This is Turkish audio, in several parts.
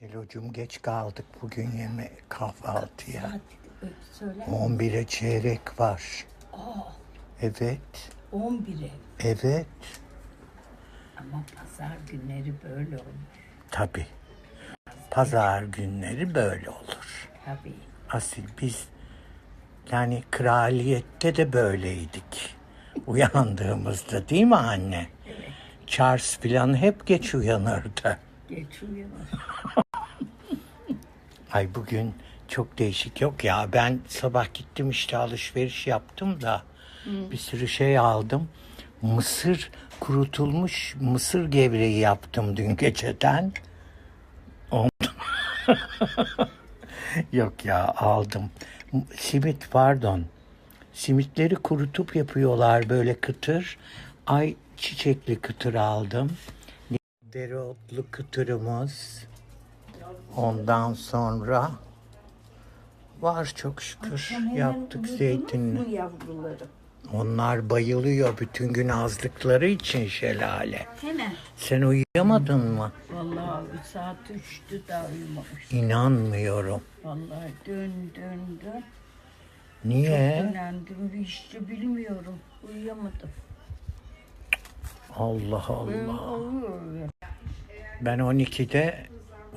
Şelocum geç kaldık bugün yeme kahvaltıya. Saat e, söyle. 11'e çeyrek var. Evet, 11'e. evet. Ama pazar günleri böyle olur. Tabii. Pazar günleri böyle olur. Tabii. Asil biz yani kraliyette de böyleydik. Uyandığımızda değil mi anne? Charles filan hep geç uyanırdı. Geçiyor. Ay bugün çok değişik yok ya. Ben sabah gittim işte alışveriş yaptım da bir sürü şey aldım. Mısır kurutulmuş mısır gevreği yaptım dün geceden. Ondan... yok ya aldım. Simit pardon. Simitleri kurutup yapıyorlar böyle kıtır. Ay çiçekli kıtır aldım. Dereotlu kıtırımız. Ondan sonra var çok şükür yaptık zeytinli. Onlar bayılıyor bütün gün azlıkları için şelale. Hemen. Sen uyuyamadın mı? Vallahi saat 3'tü daha uyumamış. İnanmıyorum. Vallahi dön dön dön. Niye? Dinlendim işte bilmiyorum. Uyuyamadım. Allah Allah. Ben 12'de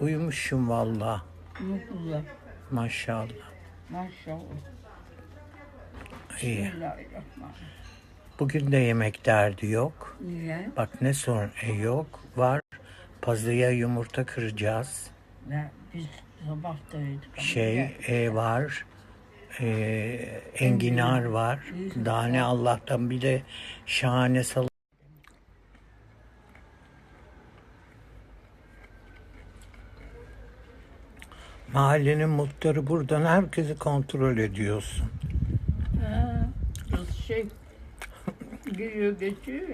uyumuşum valla. Mutlu. Maşallah. Maşallah. İyi. Bugün de yemek derdi yok. Niye? Bak ne sorun e, yok. Var. Pazıya yumurta kıracağız. Ne? Biz sabah da yedik şey e, var. E, enginar var. Daha ne Allah'tan bir de şahane salat. Mahallenin muhtarı buradan herkesi kontrol ediyorsun. Ha, şey geliyor geçiyor.